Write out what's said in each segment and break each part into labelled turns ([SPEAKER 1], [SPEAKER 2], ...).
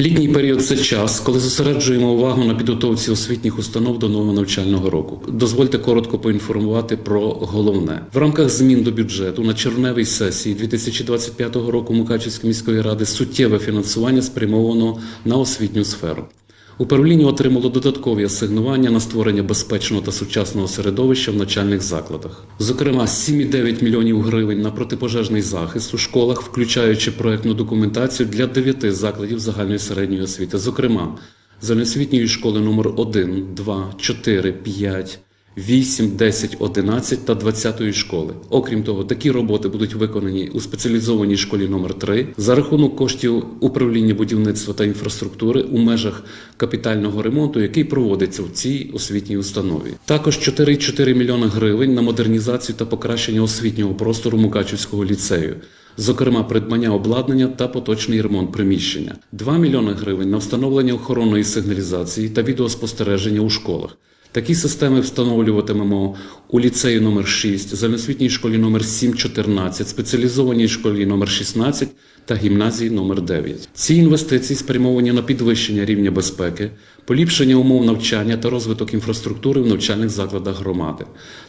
[SPEAKER 1] Літній період це час, коли зосереджуємо увагу на підготовці освітніх установ до нового навчального року. Дозвольте коротко поінформувати про головне в рамках змін до бюджету на червневій сесії 2025 року Мукачівської міської ради суттєве фінансування спрямовано на освітню сферу. Управління отримало додаткові асигнування на створення безпечного та сучасного середовища в навчальних закладах. Зокрема, 7,9 мільйонів гривень на протипожежний захист у школах, включаючи проектну документацію для 9 закладів загальної середньої освіти. Зокрема, загальноосвітньої школи номер 1, 2, 4, 5, 8, 10, 11 та 20 школи. Окрім того, такі роботи будуть виконані у спеціалізованій школі номер 3 за рахунок коштів управління будівництва та інфраструктури у межах капітального ремонту, який проводиться в цій освітній установі. Також 4,4 мільйона гривень на модернізацію та покращення освітнього простору Мукачівського ліцею. Зокрема, придбання обладнання та поточний ремонт приміщення, 2 мільйони гривень на встановлення охоронної сигналізації та відеоспостереження у школах. Такі системи встановлюватимемо у ліцеї номер 6, загальноосвітній школі номер 7-14, спеціалізованій школі номер 16 та гімназії номер 9. Ці інвестиції спрямовані на підвищення рівня безпеки, поліпшення умов навчання та розвиток інфраструктури в навчальних закладах громади.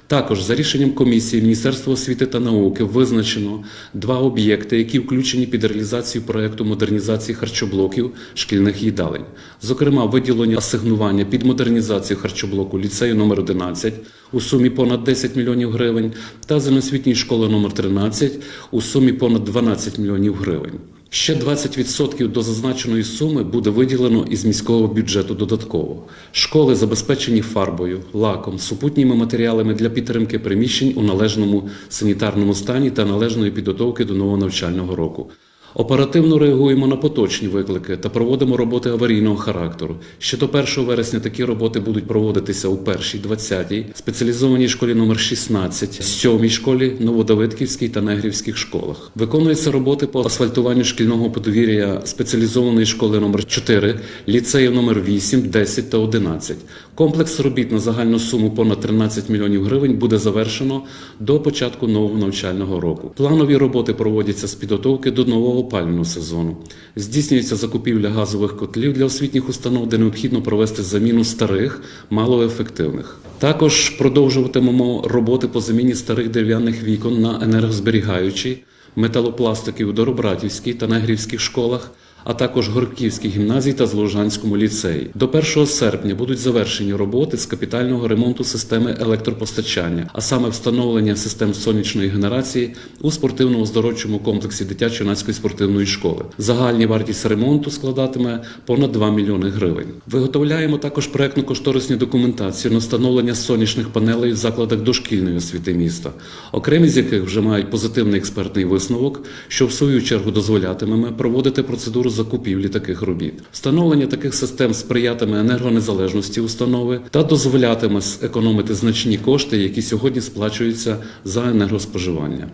[SPEAKER 1] Також за рішенням комісії Міністерства освіти та науки визначено два об'єкти, які включені під реалізацію проекту модернізації харчоблоків шкільних їдалень. Зокрема, виділення асигнування під модернізацію харчоблоку ліцею номер 11 у сумі понад 10 мільйонів гривень та загальноосвітньої школи номер 13 у сумі понад 12 мільйонів гривень. Ще 20% до зазначеної суми буде виділено із міського бюджету додатково. Школи забезпечені фарбою, лаком, супутніми матеріалами для підтримки приміщень у належному санітарному стані та належної підготовки до нового навчального року. Оперативно реагуємо на поточні виклики та проводимо роботи аварійного характеру. Ще до 1 вересня такі роботи будуть проводитися у першій, 20-й, спеціалізованій школі номер 16, 7-й школі, Новодавидківській та Негрівських школах. Виконуються роботи по асфальтуванню шкільного подвір'я спеціалізованої школи номер 4, ліцеїв номер 8, 10 та 11. Комплекс робіт на загальну суму понад 13 мільйонів гривень буде завершено до початку нового навчального року. Планові роботи проводяться з підготовки до нового опалювального сезону. Здійснюється закупівля газових котлів для освітніх установ, де необхідно провести заміну старих, малоефективних. Також продовжуватимемо роботи по заміні старих дерев'яних вікон на енергозберігаючі, металопластики у Доробратівській та Негрівських школах, а також Горківській гімназії та Зложанському ліцеї. До 1 серпня будуть завершені роботи з капітального ремонту системи електропостачання, а саме встановлення систем сонячної генерації у спортивно-оздоровчому комплексі дитячо-юнацької спортивної школи. Загальні вартість ремонту складатиме понад 2 мільйони гривень. Виготовляємо також проектно-кошторисні документації на встановлення сонячних панелей в закладах дошкільної освіти міста, окремі з яких вже мають позитивний експертний висновок, що в свою чергу дозволятиме проводити процедуру закупівлі таких робіт. Встановлення таких систем сприятиме енергонезалежності установи та дозволятиме економити значні кошти, які сьогодні сплачуються за енергоспоживання.